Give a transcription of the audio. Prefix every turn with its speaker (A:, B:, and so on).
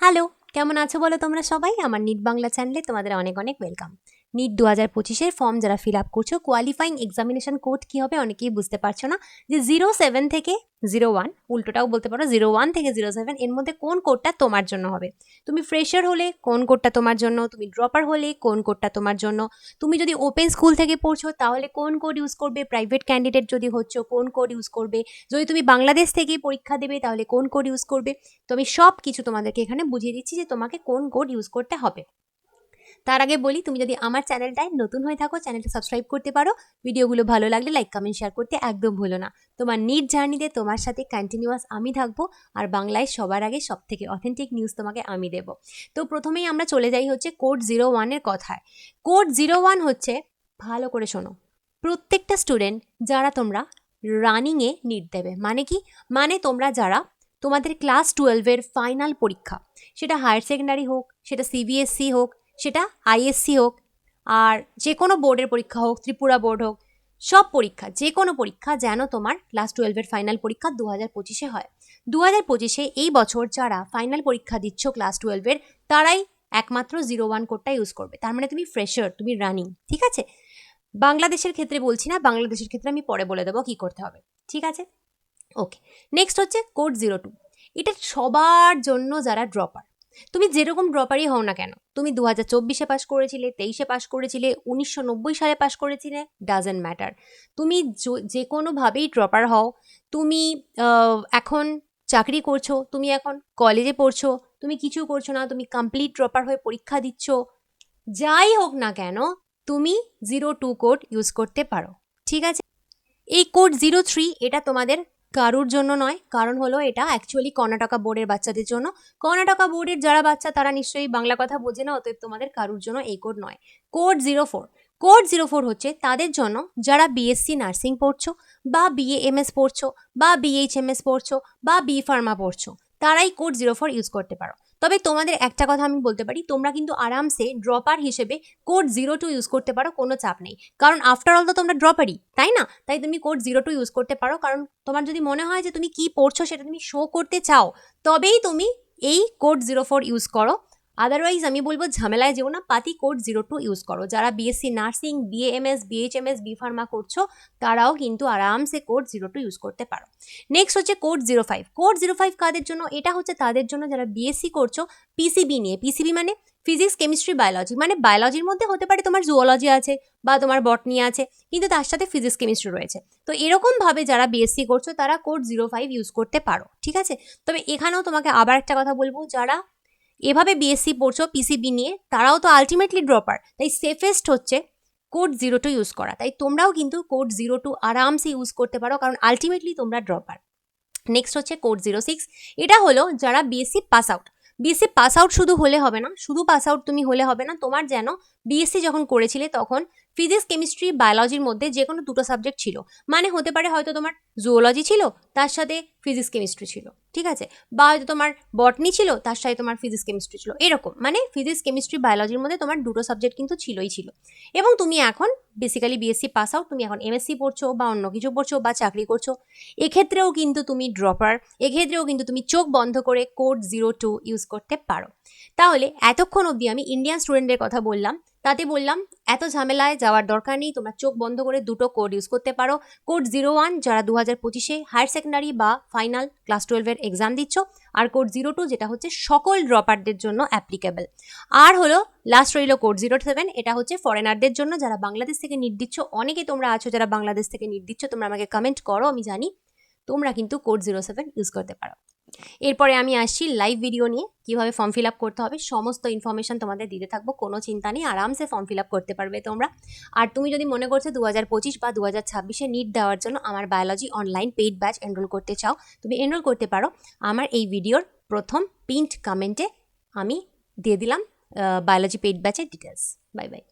A: Hello কেমন আছো বলো তোমরা সবাই? আমার নিট বাংলা চ্যানেলে তোমাদের অনেক অনেক ওয়েলকাম নিট দু হাজার পঁচিশের ফর্ম যারা ফিল আপ করছ কোয়ালিফাইং এক্সামিনেশন কোড কী হবে অনেকেই বুঝতে পারছ না। যে জিরো সেভেন থেকে জিরো ওয়ান উল্টোটাও বলতে পারো জিরো ওয়ান থেকে জিরো সেভেন এর মধ্যে কোন কোডটা তোমার জন্য হবে? তুমি ফ্রেশার হলে কোন কোডটা তোমার জন্য? তুমি ড্রপার হলে কোন কোডটা তোমার জন্য? তুমি যদি ওপেন স্কুল থেকে পড়ছো, তাহলে কোন কোড ইউজ করবে? প্রাইভেট ক্যান্ডিডেট যদি হচ্ছ, কোন কোড ইউজ করবে? যদি তুমি বাংলাদেশ থেকে পরীক্ষা দেবে, তাহলে কোন কোড ইউজ করবে? তো আমি সব কিছু তোমাদেরকে এখানে বুঝিয়ে দিচ্ছি যে তোমাকে কোন কোড ইউজ করতে হবে। তার আগে বলি, তুমি যদি আমার চ্যানেলটায় নতুন হয়ে থাকো, চ্যানেলটা সাবস্ক্রাইব করতে পারো। ভিডিওগুলো ভালো লাগলে লাইক কমেন্ট শেয়ার করতে একদম ভুলো না। তোমার নিট জার্নিতে তোমার সাথে কন্টিনিউয়াস আমি থাকব আর বাংলায় সবার আগে সব থেকে অথেন্টিক নিউজ তোমাকে আমি দেবো। তো প্রথমেই আমরা চলে যাই হচ্ছে কোড জিরো ওয়ানের কথায়। কোড জিরো ওয়ান হচ্ছে, ভালো করে শোনো, প্রত্যেকটা স্টুডেন্ট যারা তোমরা রানিংয়ে নিট দেবে মানে কি? মানে তোমরা যারা তোমাদের ক্লাস টুয়েলভের ফাইনাল পরীক্ষা, সেটা হায়ার সেকেন্ডারি হোক, সেটা সিবিএসসি হোক সেটা আইএসসি হোক, আর যে কোনো বোর্ডের পরীক্ষা হোক, ত্রিপুরা বোর্ড হোক, সব পরীক্ষা, যে কোনো পরীক্ষা যেন তোমার ক্লাস টুয়েলভের ফাইনাল পরীক্ষা দু হাজার পঁচিশে হয়। দু হাজার পঁচিশে এই বছর যারা ফাইনাল পরীক্ষা দিচ্ছ ক্লাস টুয়েলভের তারাই একমাত্র জিরো ওয়ান কোডটা ইউজ করবে। তার মানে তুমি ফ্রেশার তুমি রানিং ঠিক আছে? বাংলাদেশের ক্ষেত্রে বলছি না, বাংলাদেশের ক্ষেত্রে আমি পরে বলে দেবো কী করতে হবে, ঠিক আছে? ওকে নেক্সট হচ্ছে কোড জিরো টু এটা সবার জন্য যারা ড্রপার তুমি যেরকম ড্রপারই হও না কেন, তুমি দু হাজার চব্বিশে পাস করেছিলে, তেইশে পাস করেছিলে, উনিশশো নব্বই সালে পাস করেছিলে ডাজেন্ট ম্যাটার তুমি যে কোনোভাবেই ড্রপার হও, তুমি এখন চাকরি করছ, তুমি এখন কলেজে পড়ছো, তুমি কিছু করছ না, তুমি কমপ্লিট ড্রপার হয়ে পরীক্ষা দিচ্ছ, যাই হোক না কেন, তুমি জিরো টু কোড ইউজ করতে পারো, ঠিক আছে? এই কোড জিরো থ্রি এটা তোমাদের কারুর জন্য নয়, কারণ হলো এটা অ্যাকচুয়ালি কর্ণাটকা বোর্ডের বাচ্চাদের জন্য। কর্ণাটকা বোর্ডের যারা বাচ্চা, তারা নিশ্চয়ই বাংলা কথা বোঝে না, অতএব তোমাদের কারুর জন্য এই কোড নয়। Code zero four code zero four হচ্ছে তাদের জন্য যারা বিএসসি নার্সিং পড়ছো, বা বিএ এমএস পড়ছো, বা বিএইচএমএস পড়ছো, বা বি ফার্মা পড়ছো, তারাই কোড জিরো ফোর ইউজ করতে পারো। তবে তোমাদের একটা কথা আমি বলতে পারি, তোমরা কিন্তু আরামসে ড্রপার হিসেবে কোড জিরো টু ইউজ করতে পারো, কোনো চাপ নেই। কারণ আফটার অল তো তোমরা ড্রপারই তাই না? তাই তুমি কোড জিরো টু ইউজ করতে পারো, কারণ তোমার যদি মনে হয় যে তুমি কি পড়ছো সেটা তুমি শো করতে চাও, তবেই তুমি এই কোড জিরো ফোর ইউজ করো। আদারওয়াইজ আমি বলব ঝামেলায় যেও না, পাতি কোড জিরো টু ইউজ করো। যারা BSc nursing BAMS BHMS B pharma করছ, তারাও কিন্তু আরামসে কোড জিরো টু ইউজ করতে পারো। নেক্সট হচ্ছে code zero five code zero five কাদের জন্য? এটা হচ্ছে তাদের জন্য যারা বিএসসি করছ পিসিবি নিয়ে। পিসিবি মানে ফিজিক্স কেমিস্ট্রি বায়োলজি মানে বায়োলজির মধ্যে হতে পারে তোমার জুওলজি আছে বা তোমার বটনি আছে, কিন্তু তার সাথে ফিজিক্স কেমিস্ট্রি রয়েছে। তো এরকমভাবে যারা বিএসসি করছ, তারা কোড জিরো ফাইভ ইউজ করতে পারো। ঠিক আছে? তবে এখানেও তোমাকে আবার একটা কথা বলব, যারা এভাবে বিএসসি পড়ছো পিসিবি নিয়ে, তারাও তো আলটিমেটলি ড্রপার তাই সেফেস্ট হচ্ছে কোড জিরো টু ইউজ করা। তাই তোমরাও কিন্তু কোড জিরো টু আরামসে ইউজ করতে পারো, কারণ আলটিমেটলি তোমরা ড্রপার নেক্সট হচ্ছে কোড জিরো সিক্স এটা হলো যারা BSc pass out BSc pass out শুধু হলে হবে না, শুধু পাস আউট তুমি হলে হবে না, তোমার যেন বিএসসি যখন করেছিলে তখন ফিজিক্স কেমিস্ট্রি বায়োলজির মধ্যে যে কোনো দুটো সাবজেক্ট ছিল। মানে হতে পারে হয়তো তোমার জুওলজি ছিল, তার সাথে ফিজিক্স কেমিস্ট্রি ছিল, ঠিক আছে? বা হয়তো তোমার বটনি ছিল, তার সাথে তোমার ফিজিক্স কেমিস্ট্রি ছিল, এরকম। মানে ফিজিক্স কেমিস্ট্রি বায়োলজির মধ্যে তোমার দুটো সাবজেক্ট কিন্তু ছিলই ছিল। এবং তুমি এখন বেসিক্যালি বিএসসি পাস আউট তুমি এখন এমএসসি পড়ছো বা অন্য কিছু পড়ছো বা চাকরি করছ। এক্ষেত্রেও কিন্তু তুমি ড্রপার এক্ষেত্রেও কিন্তু তুমি চোখ বন্ধ করে কোড জিরো টু ইউজ করতে পারো। তাহলে এতক্ষণ অবধি আমি ইন্ডিয়ান স্টুডেন্টদের কথা বললাম। তাতে বললাম, এত ঝামেলায় যাওয়ার দরকার নেই, তোমরা চোখ বন্ধ করে দুটো কোড ইউজ করতে পারো। কোড জিরো ওয়ান যারা দু হাজার পঁচিশে হায়ার সেকেন্ডারি বা ফাইনাল ক্লাস টুয়েলভের এক্সাম দিচ্ছ, আর কোড জিরো টু যেটা হচ্ছে সকল ড্রপারদের জন্য অ্যাপ্লিকেবল আর হলো লাস্ট রইল কোড জিরো সেভেন এটা হচ্ছে ফরেনারদের জন্য যারা বাংলাদেশ থেকে নিট দিচ্ছ। অনেকে তোমরা আছো যারা বাংলাদেশ থেকে নিট দিচ্ছ, তোমরা আমাকে কমেন্ট করো, আমি জানি তোমরা কিন্তু কোড জিরো সেভেন ইউজ করতে পারো। এরপরে আমি আসছি লাইভ ভিডিও নিয়ে, কীভাবে ফর্ম ফিল আপ করতে হবে, সমস্ত ইনফরমেশন তোমাদের দিতে থাকব, কোনো চিন্তা নেই, আরামসে ফর্ম ফিল আপ করতে পারবে তোমরা। আর তুমি যদি মনে করছ দু হাজার পঁচিশ বা দু হাজার ছাব্বিশে নিট দেওয়ার জন্য আমার biology online paid batch enrol করতে চাও, তুমি এনরোল করতে পারো। আমার এই ভিডিওর প্রথম পিন্ট কমেন্টে আমি দিয়ে দিলাম বায়োলজি পেইড ব্যাচের ডিটেলস বাই বাই